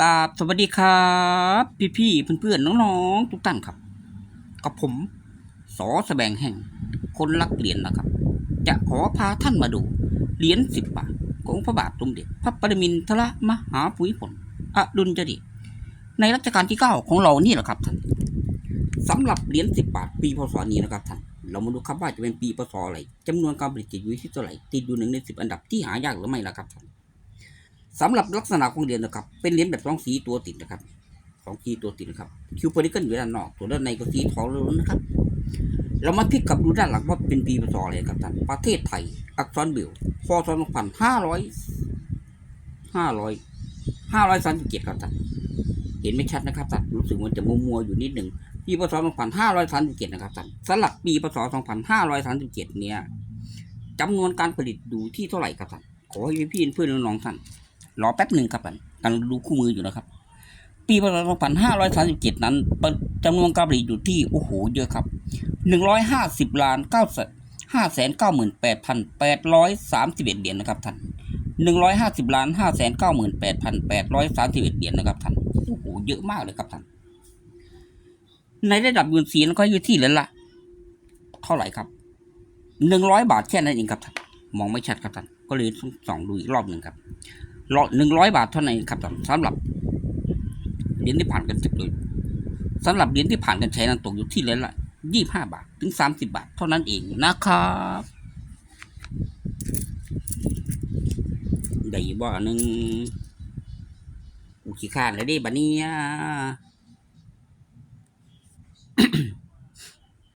กราบสวัสดีครับ พี่ๆเพื่อนๆน้องๆทุกท่านครับ กับผมสอแสบงแห่ง คนรักเหรียญนะครับ จะขอพาท่านมาดูเหรียญสิบบาทของพระบาทสมเด็จพระปรมินทรมหาภูมิพลอดุลยเดชในรัชกาลที่เก้าของเรานี่แหละครับท่านสำหรับเหรียญสิบบาทปีพศนี้นะครับท่านเรามาดูครับว่าจะเป็นปีพศอะไรจำนวนการผลิตจะอยู่ที่เท่าไหร่ติดอยู่หนึ่งในสิบอันดับที่หายากหรือไม่ล่ะครับท่าน สำหรับลักษณะของเหรียญนะครับ เป็นเหรียญแบบสองสีตัวติดนะครับสองสีตัวติดนะครับคิวโพลิเกิลอยู่ด้านนอก ตัวด้านในก็สีทองล้วนนะครับ เรามาพลิกกับดูด้านหลังว่าเป็นปีพศอะไรครับท่านประเทศไทย อักษรเบลพศสองพันห้าร้อยห้าร้อยห้าร้อยสามสิบเจ็ดครับท่านเห็นไม่ชัดนะครับท่านรู้สึกมันจะมัวมัวๆอยู่นิดหนึ่งปีพศสองพันห้าร้อยสามสิบเจ็ดนะครับท่านสลับปีพศสองพันห้าร้อยสามสิบเจ็ดเนี่ยจำนวนการผลิตอยู่ที่เท่าไหร่ครับท่านขอให้พี่เพื่อนน้องๆท่าน รอแป๊บหนึ่งครับท่านกำลังดูคู่มืออยู่นะครับ ปีพศ2537 นั้นจำนวนการผลิตอยู่ที่ โอ้โห เยอะครับ 150ล้าน9 5 9 8 8 3 1 เหรียญนะครับท่าน150ล้าน5 9 8 8 3 1 เหรียญนะครับท่าน โอ้โห เยอะมากเลยครับท่าน ในระดับเงินสีนั้นก็อยู่ที่เหรียญละ เท่าไหร่ครับ 100 บาทแค่นั้นเองครับท่าน มองไม่ชัดครับท่าน ก็เลยต้องส่องดูอีกรอบหนึ่งครับ หนึ่งร้อยบาทเท่านั้นเองครับสำหรับเหรียญที่ผ่านกันสิบเลยสำหรับเหรียญที่ผ่านกันใช้นั้นตกอยู่ที่เหรียญละยี่ห้าบาทถึงสามสิบาท เท่านั้นเองนะครับได้บ่หนึ่งอุขี้ข้านเลยดิบันนี้